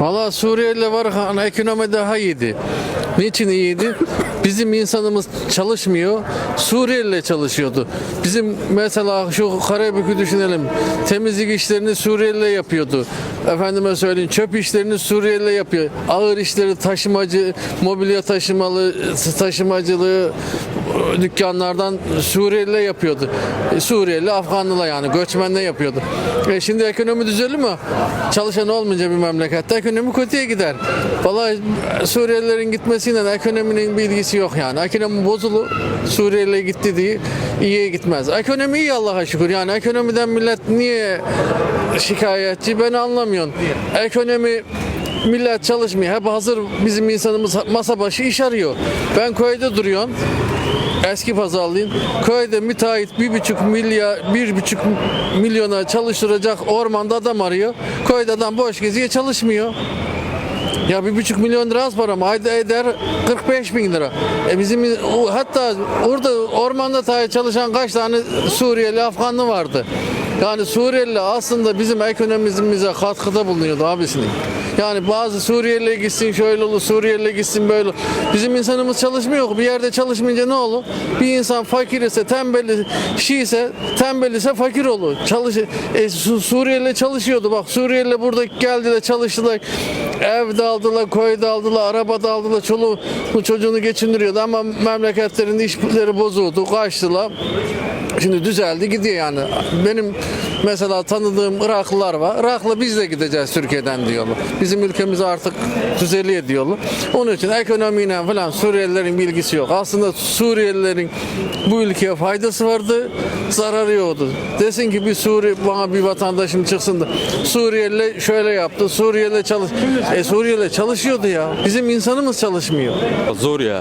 Valla Suriyeli var hani ekonomi daha iyiydi. Niçin iyiydi? Bizim insanımız çalışmıyor. Suriyeli çalışıyordu. Bizim mesela şu Karabük'ü düşünelim. Temizlik işlerini Suriyeli yapıyordu. Efendime söyleyeyim çöp işlerini Suriyeli yapıyor. Ağır işleri taşımacı, mobilya taşımalı, taşımacılığı e, dükkanlardan Suriyeli yapıyordu. E, Suriyeli, Afganlılar yani göçmenle yapıyordu. E şimdi ekonomi düzelir mi? Çalışan olmayınca bir memlekette ekonomi kötüye gider. Vallahi Suriyelilerin gitmesiyle ekonominin bir ilgisi yok yani. Ekonomi bozulu Suriyeliler gitti diye iyiye gitmez. Ekonomi iyi Allah'a şükür. Yani ekonomiden millet niye şikayetçi ben anlamıyorum. Ekonomi millet çalışmıyor. Hep hazır bizim insanımız masa başı iş arıyor. Ben köyde duruyorum. Eski pazarlıyım. Köyde müteahhit bir buçuk milyar, bir buçuk milyona çalıştıracak ormanda adam arıyor. Köyde adam boş geziyor çalışmıyor. Ya bir buçuk milyon lira az para mı? Ayda eder 45 bin lira. E bizim hatta orada ormanda tayi çalışan kaç tane Suriyeli, Afganlı vardı. Yani Suriyeli aslında bizim ekonomimize katkıda bulunuyordu abisinin. Yani bazı Suriyeli gitsin şöyle olur, Suriyeli gitsin böyle olur. Bizim insanımız çalışmıyor. Bir yerde çalışmayınca ne olur? Bir insan fakir ise, tembel şey ise, tembel ise fakir olur. Çalış e, Su- Suriyeli çalışıyordu. Bak Suriyeli burada geldiler, çalıştılar. Ev de aldılar, koy da aldılar, araba da aldılar. Çoluğu çocuğunu geçindiriyordu ama memleketlerinde işleri bozuldu, kaçtılar. Şimdi düzeldi gidiyor yani. Benim mesela tanıdığım Iraklılar var. Iraklı biz de gideceğiz Türkiye'den diyorlar. Bizim ülkemiz artık düzeliyor diyorlar. Onun için ekonomiyle falan Suriyelilerin bilgisi yok. Aslında Suriyelilerin bu ülkeye faydası vardı, zararı yoktu. Desin ki bir Suriye bana bir vatandaşım çıksın da Suriyeli şöyle yaptı, Suriyeli çalış. E Suriyeli çalışıyordu ya. Bizim insanımız çalışmıyor. Zor ya.